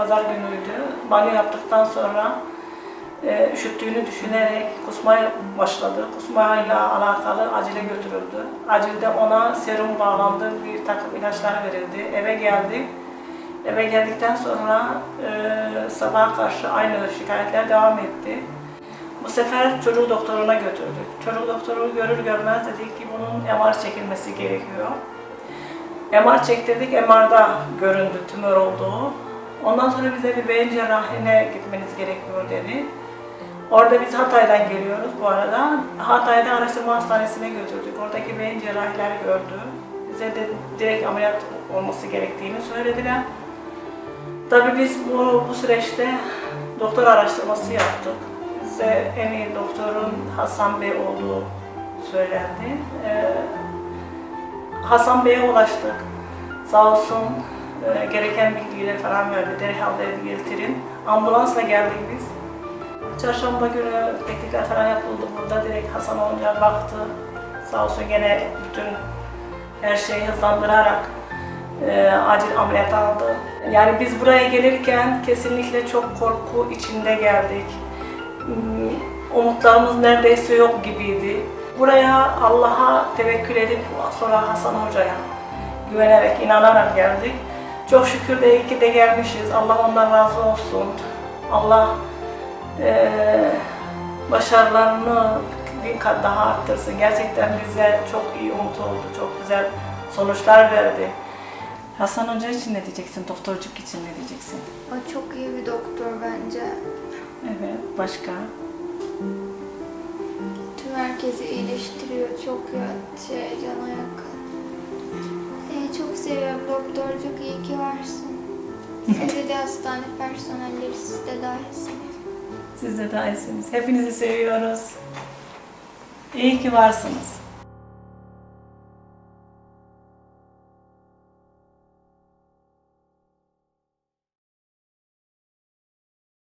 pazar günüydü. Banyo yaptıktan sonra e, üşüttüğünü düşünerek kusmaya başladı. Kusmayla alakalı acile götürüldü. Acilde ona serum bağlandı, bir takım ilaçlar verildi. Eve geldi. Eve geldikten sonra e, sabaha karşı aynı şikayetler devam etti. Bu sefer çocuk doktoruna götürdük. Çocuk doktoru görür görmez dedi ki bunun MR çekilmesi gerekiyor. MR çektirdik, MR'da göründü tümör olduğu. Ondan sonra bize bir beyin cerrahine gitmeniz gerekiyor dedi. Orada biz Hatay'dan geliyoruz bu arada. Hatay'da araştırma hastanesine götürdük. Oradaki beyin cerrahiler gördü. Bize de direkt ameliyat olması gerektiğini söylediler. Tabii biz bu, bu süreçte doktor araştırması yaptık. Bize en iyi doktorun Hasan Bey olduğu söylendi. Ee, Hasan Bey'e ulaştık. Sağ olsun e, gereken bilgileri falan verdi. Derhal dedi getirin. Ambulansla geldik biz. Çarşamba günü tetkikler falan yapıldı burada. Direkt Hasan Onca baktı. Sağ olsun gene bütün her şeyi hızlandırarak e, acil ameliyat aldı. Yani biz buraya gelirken kesinlikle çok korku içinde geldik. Hmm, Umutlarımız neredeyse yok gibiydi. Buraya Allah'a tevekkül edip sonra Hasan Hoca'ya güvenerek, inanarak geldik. Çok şükür de iyi ki de gelmişiz. Allah ondan razı olsun. Allah eee başarılarını bir kat daha arttırsın. Gerçekten bize çok iyi umut oldu. Çok güzel sonuçlar verdi. Hasan Hoca için ne diyeceksin? Doktorcuk için ne diyeceksin? O çok iyi bir doktor bence. Evet, başka? Tüm herkesi iyileştiriyor. Çok ya- şey cana yakın. Sizi de hastane personelleri siz de dahilsiniz. Siz de dahilsiniz. Hepinizi seviyoruz. İyi ki varsınız.